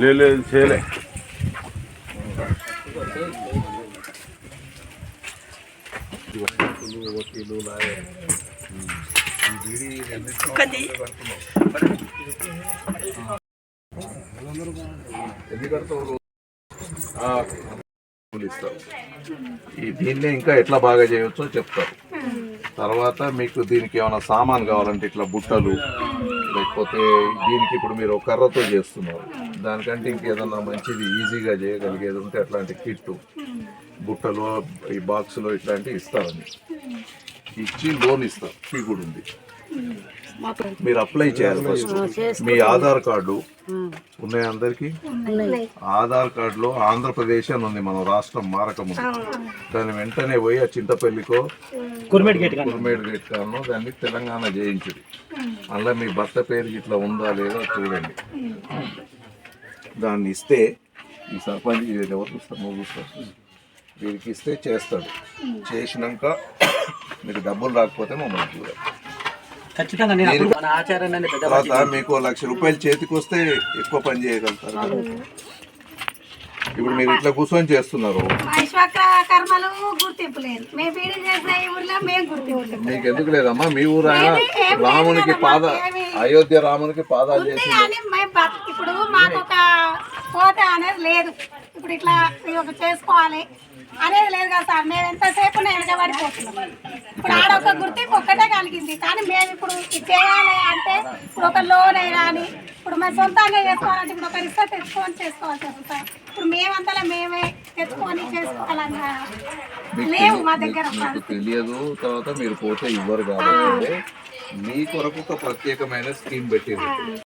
లేదు లేదు చేయలే. ఈ దీన్ని ఇంకా ఎట్లా బాగా చేయవచ్చో చెప్తారు. తర్వాత మీకు దీనికి ఏమైనా సామాన్ కావాలంటే ఇట్లా బుట్టలు లేకపోతే దీనికి ఇప్పుడు మీరు ఒక కర్రతో చేస్తున్నారు. దానికంటే ఇంకేదన్నా మంచిది ఈజీగా చేయగలిగేది ఉంటే అట్లాంటి కిట్టు బుట్టలు ఈ బాక్సులో ఇట్లాంటివి ఇస్తారని. ఇచ్చి లోన్ ఇస్తారు ఫీ కూడా ఉంది. మీరు అప్లై చేయాలి ఫస్ట్ మీ ఆధార్ కార్డు ఉన్నాయి అందరికి? ఆధార్ కార్డులో ఆంధ్రప్రదేశ్ అని ఉంది మన రాష్ట్రం మారకముందు దాని వెంటనే పోయి ఆ చింతపల్లికో కుర్మేడ్ గేట్ కాను దాన్ని తెలంగాణ చేయించుడు మళ్ళీ మీ భర్త పేరు ఇట్లా ఉందా లేదా చూడండి. దాన్ని ఇస్తే ఈ సర్పంచ్ ఎవరు చూస్తారు? నువ్వు చూస్తారు వీరికి ఇస్తే చేస్తాడు. చేసినాక మీకు డబ్బులు రాకపోతే మమ్మల్ని చూడాలి. తర్వాత మీకు లక్ష రూపాయలు చేతికి వస్తే ఎక్కువ పని చేయగలుగుతారు. ఇప్పుడు మీరు ఇట్లా కూర్చొని చేస్తున్నారు. మీకు ఎందుకు లేదమ్మా? మీ ఊరు ఆయన రామునికి పాద. అయోధ్య రామునికి పాదాలు చేసి ఇప్పుడు మాకు ఒక కోట అనేది లేదు. ఇప్పుడు ఇట్లా చేసుకోవాలి. అనేది లేదు కదా సార్. మేము ఎంతసేపు వెనకబడిపోతున్నాం ఇప్పుడు ఆడ ఒక గుర్తింపు ఒక్కటే కలిగింది. కానీ మేము ఇప్పుడు చేయాలి అంటే ఇప్పుడు ఒక లోన్ కానీ ఇప్పుడు మేము సొంతంగా చేసుకోవాలంటే ఇప్పుడు ఒక రిసర్చ్ తెచ్చుకొని చేసుకోవాల్సి వస్తుంది సార్. ఇప్పుడు మేమంతలా మేమే తెచ్చుకొని చేసుకోవాలన్నా లేవు మా దగ్గర తెలియదు తర్వాత మీరు పోతే ఇవ్వరు కాబట్టి మీ కొరకు ఒక ప్రత్యేకమైన స్కీమ్ పెట్టింది